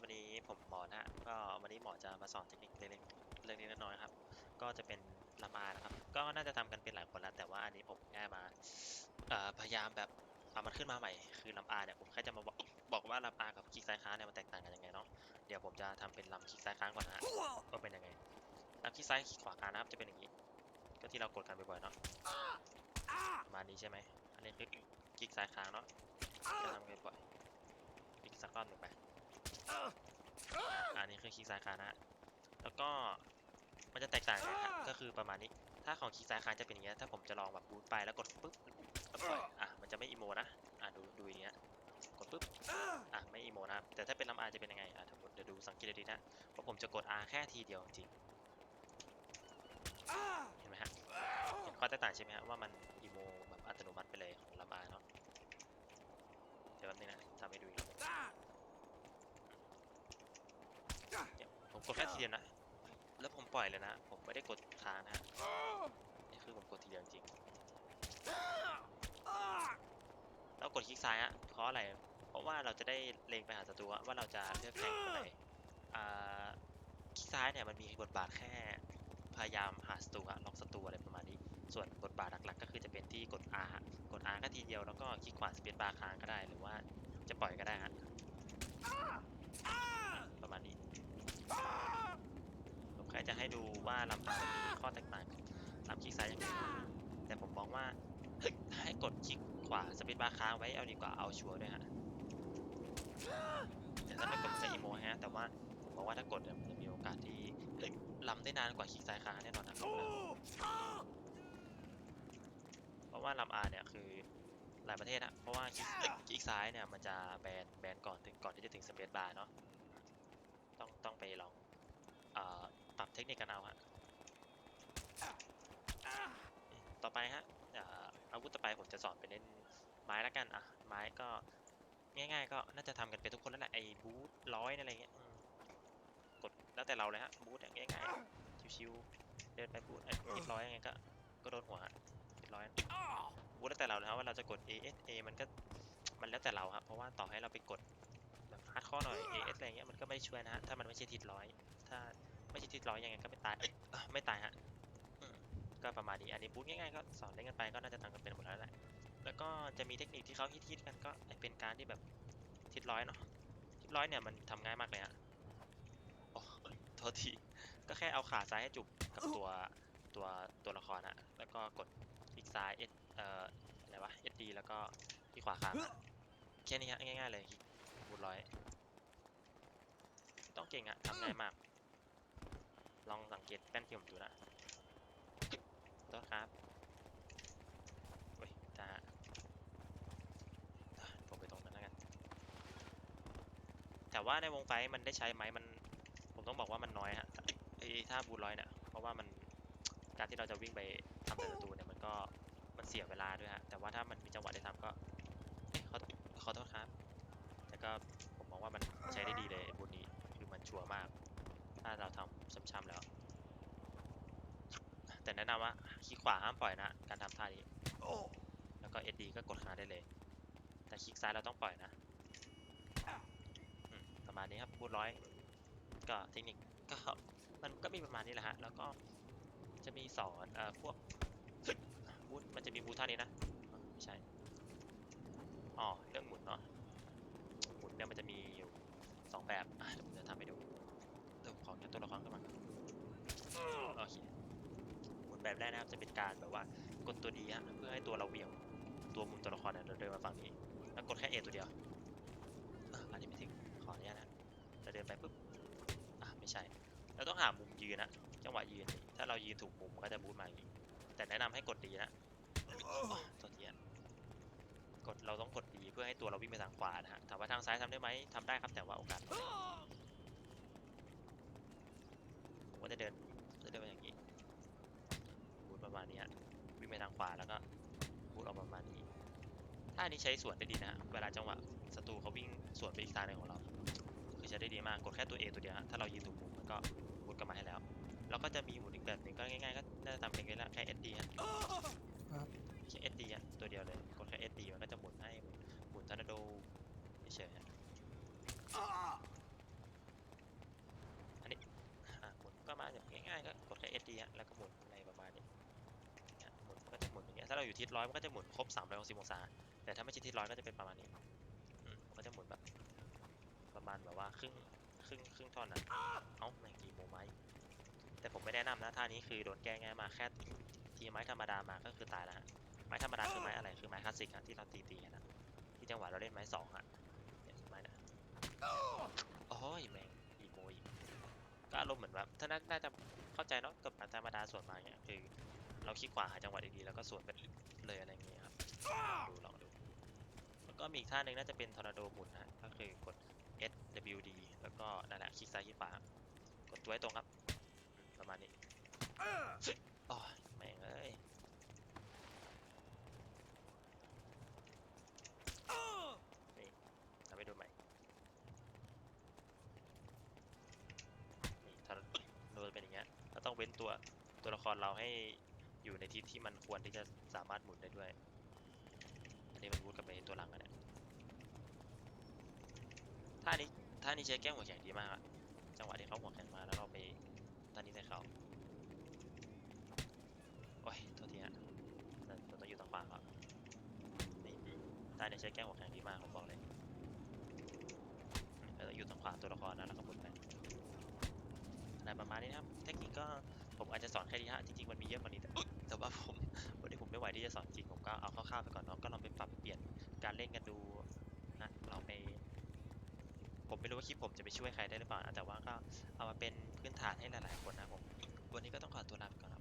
วันนี้ผมหมอนะฮะก็วันนี้หมอจะมาสอนเทคนิคเล็กๆเล็กๆน้อยๆครับ ก็จะเป็นลามานะครับ ก็น่าจะทำกันเป็นหลายคนแล้วแต่ว่าอันนี้ผมแค่มาพยายามแบบเอามันขึ้นมาใหม่ คือลำอาเนี่ยผมแค่จะมาบอกบอกว่าลำอากับคลิกซ้ายค้างเนี่ยมันแตกต่างกันยังไงเนาะเดี๋ยวผมจะทำเป็นลำคลิกซ้ายค้างก่อนนะฮะว่าเป็นยังไงลำคลิกซ้ายขวาค้างนะครับจะเป็นอย่างนี้ ก็ที่เรากดกันบ่อยๆเนาะประมาณนี้ใช่ไหมอันนี้คือคลิกซ้ายค้างเนาะจะทำกันบ่อยคลิกสักรอบหนึ่งไป อันนี้คือคลิกซ้ายค้างนะฮะแล้วก็มันจะแตกต่างกันฮะก็คือประมาณนี้ ถ้าของคลิกซ้ายค้างจะเป็นอย่างเงี้ย ถ้าผมจะลองแบบบูทไปแล้วกดปุ๊บแล้วปล่อยอะ มันจะไม่อีโมนะ อะดูดูอย่างเงี้ย กดปุ๊บ อะไม่อีโมนะครับ แต่ถ้าเป็นลำอาจะเป็นยังไง อะทั้งหมดเดี๋ยวดูสังเกตดีๆนะเพราะผมจะกด R แค่ทีเดียวจริง เห็นไหมฮะ เห็นข้อแตกต่างใช่ไหมฮะว่ามันอีโมแบบอัตโนมัติไปเลยของลำอาเนาะ เดี๋ยวแป๊บนึงนะทำให้ดูอีกรอบหนึ่งเนี่ย ผมกดแค่ทีเดียวนะ แล้วผมปล่อยเลยนะ ผมไม่ได้กดค้างนะฮะนี่คือผมกดทีเดียวจริงเรากดคลิกซ้ายอะเพราะอะไร เพราะว่าเราจะได้เล็งไปหาศัตรูว่าเราจะเลือกแทงคนไหนอ่าคลิกซ้ายเนี่ยมันมีบทบาทแค่พยายามหาศัตรูอะล็อกศัตรูอะไรประมาณนี้ ส่วนบทบาทหลักๆ ก็คือจะเป็นที่กด R กด R ก็ทีเดียวแล้วก็คลิกขวาสเปซบาร์ค้างก็ได้หรือว่าจะปล่อยก็ได้ฮะประมาณนี้ ผมแค่จะให้ดู ว่าลำตามีข้อแตกต่างลำคลิกซ้ายยังไงแต่ผมมองว่าให้กดคลิกขวาสเปซบาร์ค้างไว้เอาดีกว่าเอาชัวร์ด้วยฮะแต่ถ้าไม่กดมันจะอีโมฮะแต่ว่าผมมองว่าถ้ากดมันจะมีโอกาสที่เฮ้ยลำได้นานกว่าคลิกซ้ายค้างแน่นอนนะครับเพราะว่าลำอาเนี่ยคือหลายประเทศอะเพราะว่าคลิกคลิกซ้ายเนี่ยมันจะแบนแบนก่อนถึงก่อนที่จะถึงสเปซบาร์เนาะต้องต้องไปลองเอ่อ ปรับเทคนิคกันเอาฮะต่อไปฮะเอ่ออาวุธต่อไปผมจะสอนไปเล่นไม้ละกันอะไม้ก็ง่ายๆ ก็น่าจะทำกันเป็นทุกคนแล้วแหละไอ้บูทร้อยอะไรเงี้ยกดแล้วแต่เราเลยฮะบูทง่ายๆชิวๆเดินไปบูทไอ้ร้อยยังไงก็ก็โดนหัวยิร้อยบูทแล้วแต่เราเลยครับว่าเราจะกด A S A มันก็มันแล้วแต่เราครับเพราะว่าต่อให้เราไปกดแบบฮาร์ดคอร์หน่อย A S อะไรเงี้ยมันก็ไม่ช่วยนะฮะถ้ามันไม่ใช่ทิศร้อยถ้า ไม่ใช่ทิศร้อยยังไงก็ไม่ตายเอ้ยเอ่อไม่ตายฮะอืมก็ประมาณนี้ อันนี้บูทง่ายๆก็สอนเล่นกันไปก็น่าจะทำกันเป็นหมดแล้วแหละ แล้วก็จะมีเทคนิคที่เขาฮิตๆกันก็เป็นการที่แบบทิศร้อยเนาะทิศร้อยเนี่ยมันทำง่ายมากเลยฮะโอ้โทษทีก็แค่เอาขาซ้ายให้จุบกับตัวตัวตัวละครอะแล้วก็กดคลิกซ้ายเอเอ่ออะไรวะ SD แล้วก็ที่ขวาค้างอะแค่นี้ฮะง่ายๆเลยบูทร้อยต้องเก่งอะทำง่ายมาก ลองสังเกตแป้นที่ผมดูนะโทษครับเว้ยจ้าผมไปตรงนั้นแล้วกัน แต่ว่าในวงไฟมันได้ใช้ไหมมัน ผมต้องบอกว่ามันน้อยฮะไอ้ถ้าบูร้อยเนี่ยเพราะว่ามันการที่เราจะวิ่งไปทำแต่ศัตรูเนี่ยมันก็มันเสียเวลาด้วยฮะแต่ว่าถ้ามันมีจังหวะได้ทำก็เอ๊ะขอขอโทษครับ แต่ก็ผมมองว่ามันใช้ได้ดีเลยบูนี้คือมันชัวร์มาก ถ้าเราทำช้ำๆแล้ว แต่แนะนำว่าคลิกขวาห้ามปล่อยนะ การทำท่านี้แล้วก็ SD ก็กดค้างได้เลย แต่คลิกซ้ายเราต้องปล่อยนะประมาณนี้ครับบูทร้อย ก็เทคนิคก็มันก็มีประมาณนี้แหละฮะ แล้วก็จะมีสอนเอ่อพวกบูทมันจะมีบูทท่านี้นะไม่ใช่อ๋อเรื่องหมุนเนาะหมุนเนี่ยมันจะมีอยู่สองแบบเดี๋ยวผมจะทำให้ดูเดี๋ยวผมขอแค่ตัวละครขึ้นมาโอเคหมุน แบบแรกนะครับจะเป็นการแบบว่ากดตัวดีฮะเพื่อให้ตัวเราเหวี่ยงตัวมุนตัวละครเนี่ยเดินมาฝั่งนี้แล้วกดแค่ A ตัวเดียวอันนี้ไม่ถึงขออนุญาตนะจะเดินไปปุ๊บอะไม่ใช่เราต้องหามุมยืนนะจังหวะยืน ถ้าเรายืนถูกมุมก็จะบูทมาอย่างนี้แต่แนะนำให้กดดีนะอ๋อตัวเทียนกดเราต้องกดดีเพื่อให้ตัวเราวิ่งไปทางขวานะฮะถามว่าทางซ้ายทำได้ไหมทำได้ครับแต่ว่าโอกาส ขวาแล้วก็พูดออกประมาณนี้ถ้านี้ใช้สวนได้ดีนะฮะเวลาจังหวะศัตรูเขาวิ่งสวนไปอีกทางหนึ่งของเรา คือใช้ได้ดีมากกดแค่ตัว A ตัวเดียวฮะถ้าเรายืนถูกมุมมันก็มุดกลับมาให้แล้วแล้วก็จะมีหมุนอีกแบบหนึ่งก็ง่ายๆก็น่าจะทำเป็นแค่ SD ฮะแค่ SD ฮะตัวเดียวเลยกดแค่ SD มันก็จะหมุนให้หมุนทอร์นาโดเฉยฮะอันนี้หมุนก็มาแบบง่ายๆก็กดแค่ SD ฮะแล้วก็หมุนใน หมุนอย่างเงี้ยถ้าเราอยู่ทิศร้อยมันก็จะหมุนครบ360องศา แต่ถ้าไม่ใช่ทิศร้อยก็จะเป็นประมาณนี้มันก็จะหมุนแบบประมาณแบบว่าครึ่งครึ่งครึ่งท่อนอะเอ้าแม่งกี่โมไม้แต่ผมไม่แนะนำนะท่านี้คือโดนแก้ง่ายมากแค่ทีไม้ธรรมดามาก็คือตายแล้วฮะไม้ธรรมดาคือไม้อะไรคือไม้คลาสสิกอะที่เราตีตีๆนะที่จังหวะเราเล่นไม้สองอะเนี่ยไม้นะโอ้ยแม่งอีโมอีกก็อารมณ์เหมือนแบบถ้าน่าน่าจะเข้าใจเนาะกับธรรมดาส่วนมาเนี่ยคือ เราคลิกขวาหาจังหวะดีๆแล้วก็สวนไปเลยอะไรอย่างเงี้ยครับลองดูลองดูแล้วก็มีอีกท่าหนึ่งน่าจะเป็นทอร์นาโดหมุนนะก็คือกด S W D แล้วก็นั่นแหละคลิกซ้ายคลิกขวากดตัวให้ตรงครับอืมประมาณนี้อ๋อแม่งเอ้ยนี่ทำให้ดูใหม่นี่ทอร์นาโดจะเป็นอย่างเงี้ยเราต้องเว้นตัวตัวละครเราให้ อยู่ในทิศที่มันควรที่จะสามารถหมุนได้ด้วย อันนี้มันวูดกับไปตัวหลังอะเนี่ยท่านี้ท่านี้ใช้แก้หัวแข็งดีมากอะจังหวะที่เขาหัวแข็งมาแล้วเราไปท่านี้ใส่เขาโอ้ยโทษทีฮะเราเราต้องอยู่ตรงขวาครับนี่ท่านี้ใช้แก้หัวแข็งดีมากผมบอกเลยเราต้องอยู่ตรงขวาตัวละครนะแล้วก็หมุนไปอะไรประมาณนี้นะครับ เทคนิคก็ผมอาจจะสอนแค่นี้ฮะจริงๆมันมีเยอะกว่านี้แต่ ว่าผมวันนี้ผมไม่ไหวที่จะสอนจริงผมก็เอาคร่าวๆไปก่อนเนาะก็ลองไปปรับเปลี่ยนการเล่นกันดูนะเราไป ผมไม่รู้ว่าคลิปผมจะไปช่วยใครได้หรือเปล่าแต่ว่าก็เอามาเป็นพื้นฐานให้หลายๆคนนะผมวันนี้ก็ต้องขอตัวลาไปก่อน